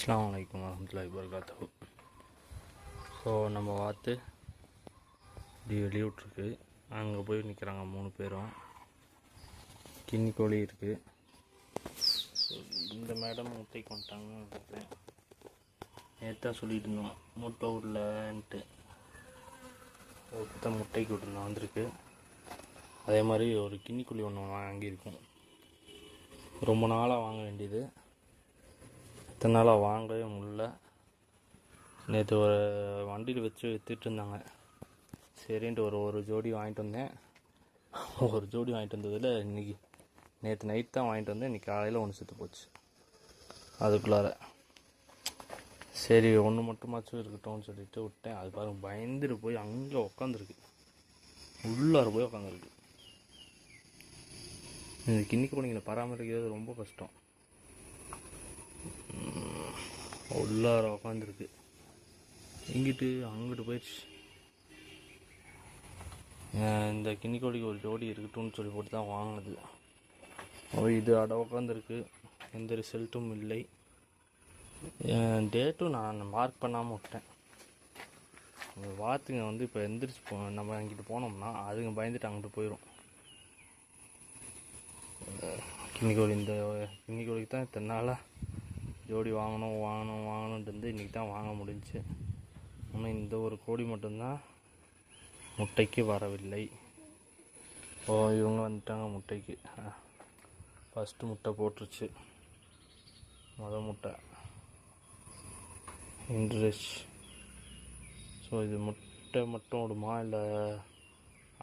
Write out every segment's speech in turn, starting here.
அஸ்லாம் வலைக்கம் வரமத்துல்லா வர்காத்தோ ஸோ நம்ம வாத்து இப்படி வெளியிட்ருக்கு அங்கே போய் நிற்கிறாங்க மூணு பேரும். கிண்ணி கோழி இருக்குது இந்த மேடம் முட்டை கொண்டாங்கன்னு நினைக்கிறேன் நேற்று சொல்லிட்டு இருந்தோம். முட்டை விடலன்ட்டு தான் முட்டைக்கு விட்டுருந்தோம் வந்திருக்கு. அதே மாதிரி ஒரு கிண்ணி கோழி ஒன்று வாங்கியிருக்கோம். ரொம்ப நாளாக வாங்க வேண்டியது. இத்தனை நாளாக வாங்கவே முடில நேற்று ஒரு வண்டியில் வச்சு விற்றுட்டு இருந்தாங்க. சரின்ட்டு ஒரு ஒரு ஜோடி வாங்கிட்டு வந்தேன். ஒரு ஜோடி வாங்கிட்டு வந்ததில் இன்றைக்கி நேற்று நைட் தான் வாங்கிட்டு வந்தேன். இன்றைக்கி காலையில் ஒன்று செத்து போச்சு. அதுக்குள்ளார. சரி ஒன்று மட்டுமாச்சும் இருக்கட்டும்னு சொல்லிட்டு விட்டேன். அது பாருங்க பயந்துட்டு போய் அங்கே உக்காந்துருக்கு. உள்ளார போய் உக்காந்துருக்கு. இந்த கிண்ணி கோழிங்களை பராமரிக்கிறது ரொம்ப கஷ்டம். உள்ளார உக்காந்துருக்கு. இங்கிட்டு அங்கிட்டு போயிடுச்சு. இந்த கிணிக்கோடிக்கு ஒரு ஜோடி இருக்கட்டும்னு சொல்லி போட்டு தான் வாங்கினது. இது அட உட்காந்துருக்கு எந்த ரிசல்ட்டும் இல்லை. டேட்டும் நான் மார்க் பண்ணாமல் விட்டேன். அந்த வாத்துங்க வந்து இப்போ எந்திரிச்சு போ நம்ம அங்கிட்டு போனோம்னா அதுங்க பயந்துட்டு அங்கிட்டு போயிடும் கிண்ணிக்கோழி இந்த கிண்ணிக்கோழிக்கு தான் இத்தனை நாளாக ஜோடி வாங்கணும் வாங்கணும் வாங்கணுன்ட்டு இருந்து இன்றைக்கி தான் வாங்க முடிஞ்சுச்சு. ஆனால் இந்த ஒரு கோடி மட்டும்தான் முட்டைக்கு வரவில்லை. ஓ இவங்க வந்துட்டாங்க முட்டைக்கு. ஃபஸ்ட்டு முட்டை போட்டுருச்சு. மொதல் முட்டை. இன்ட்ரெஸ்ட் ஸோ இது முட்டை மட்டும் விடுமா இல்லை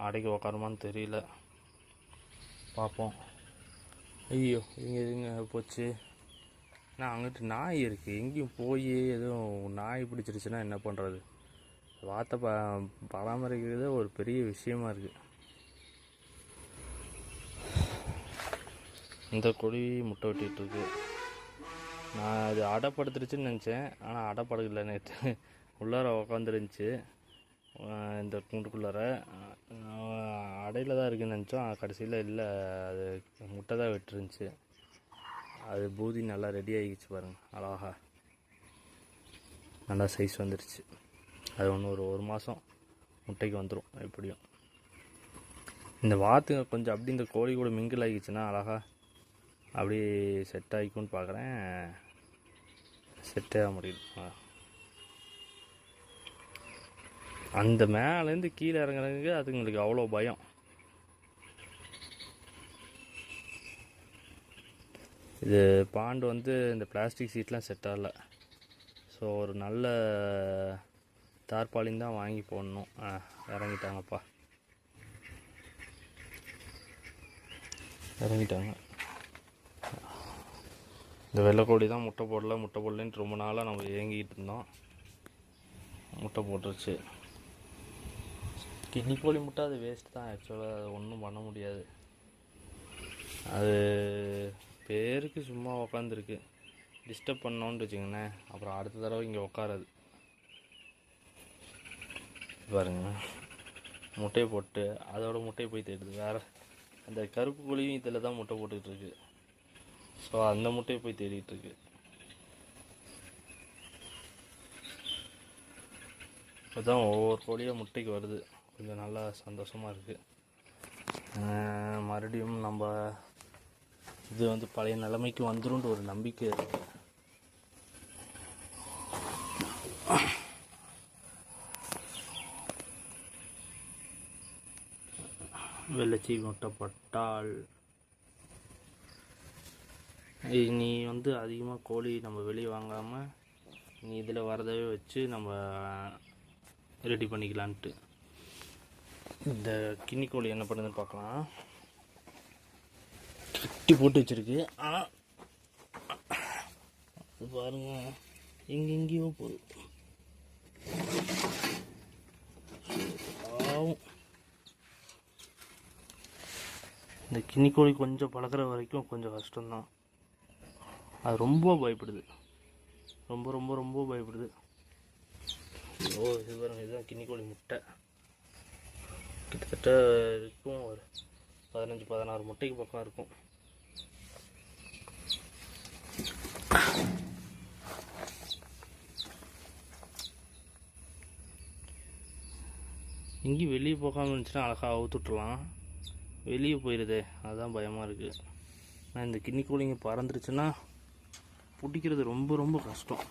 அடைக்கு உக்காருமான்னு தெரியல. பார்ப்போம் ஐயோ இங்கே இதுங்க போச்சு? நான் அங்கிட்டு நாய் இருக்குது எங்கேயும் போய் எதுவும் நாய் பிடிச்சிருச்சுன்னா என்ன பண்ணுறது வாத்தை ப பராமரிக்கிறதே ஒரு பெரிய விஷயமா இருக்குது இந்த கொடி முட்டை விட்டுட்டு நான் அது அடைப்படுத்துருச்சுன்னு நினச்சேன். ஆனால் அடைப்படுக்கல நேற்று உள்ளார உக்காந்துருந்துச்சு. இந்த கூண்டுக்குள்ளார. அடையில் தான் இருக்குன்னு நினச்சோம். கடைசியில் இல்லை. அது முட்டை தான் விட்டுருந்துச்சு. அது பூதி நல்லா ரெடி ஆகிடுச்சு பாருங்கள் அழகா. நல்லா சைஸ் வந்துருச்சு. அது ஒன்று ஒரு ஒரு மாதம் முட்டைக்கு வந்துடும் எப்படியும். இந்த வாத்துங்க கொஞ்சம் அப்படி இந்த கோழி கூட மிங்கிள் ஆகிடுச்சுன்னா அழகாக அப்படியே செட் ஆகிக்கும்னு பார்க்குறேன் செட்டே ஆக முடியல. அந்த மேலேருந்து கீழே இறங்குறதுக்கு அதுங்களுக்கு அவ்வளோ பயம். இது பாண்டு வந்து இந்த பிளாஸ்டிக் சீட்லாம் செட் ஆகலை. ஸோ ஒரு நல்ல தார்பாலின் தான் வாங்கி போடணும். இறங்கிட்டாங்கப்பா. இறங்கிட்டாங்க. இந்த வெள்ளைக்கோடி தான் முட்டை போடல முட்டை போடலன்ட்டு ரொம்ப நாளாக நம்ம ஏங்கிட்டு இருந்தோம். முட்டை போட்டுருச்சு. கிட்னி கோழி முட்டை அது வேஸ்ட் தான். ஆக்சுவலாக அது ஒன்றும் பண்ண முடியாது. அது பேருக்கு சும்மா உக்காந்துருக்கு. டிஸ்டர்ப் பண்ணோன்னு வச்சுக்கோங்களேன் அப்புறம் அடுத்த தடவை இங்கே உட்காராது பாருங்க. முட்டையை போட்டு அதோட முட்டையை போய் தேடுது. வேறு அந்த கருப்பு கோழியும் இதில் தான் முட்டை போட்டுக்கிட்டு இருக்கு. ஸோ அந்த முட்டையை போய் தேடிட்டு இருக்கு. இப்போதான் ஒவ்வொரு கோழியும் முட்டைக்கு வருது. கொஞ்சம் நல்லா சந்தோஷமாக இருக்குது மறுபடியும் நம்ம இது வந்து பழைய நிலைமைக்கு வந்துடும் ஒரு நம்பிக்கை இருக்கு. வெள்ளச்சி முட்டைப்பட்டால் நீ வந்து அதிகமாக கோழி நம்ம வெளியே வாங்காமல் நீ இதில் வரதவே வச்சு நம்ம ரெடி பண்ணிக்கலான்ட்டு. இந்த கிண்ணி கோழி என்ன பண்ணுதுன்னு பார்க்கலாம் கட்டி போட்டு வச்சிருக்கு. ஆனால் அது பாருங்க. எங்கெங்கேயோ போகுது. பாவம். இந்த கின்னி கொஞ்சம் பழகுற வரைக்கும் கொஞ்சம் கஷ்டம்தான். அது ரொம்ப பயப்படுது. ரொம்ப ரொம்ப ரொம்ப பயப்படுது. ஓ இது பாருங்க இதுதான் கிண்ணிக்கோழி முட்டை. கிட்டத்தட்ட இருக்கும் ஒரு பதினஞ்சு பதினாறு முட்டைக்கு பக்கம் இருக்கும் எங்கேயும் வெளியே போகாமல் இருந்துச்சுன்னா அழகாக அவுத்துட்ருலாம் வெளியே போயிடுதே அதுதான் பயமாக இருக்குது ஆனால் இந்த கிண்ணி கோழிங்க பறந்துருச்சுன்னா பிடிக்கிறது ரொம்ப ரொம்ப கஷ்டம்.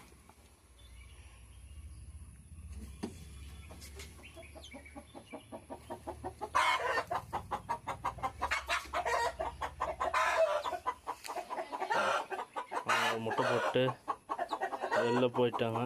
முட்டை போட்டு வெளில போயிட்டாங்க.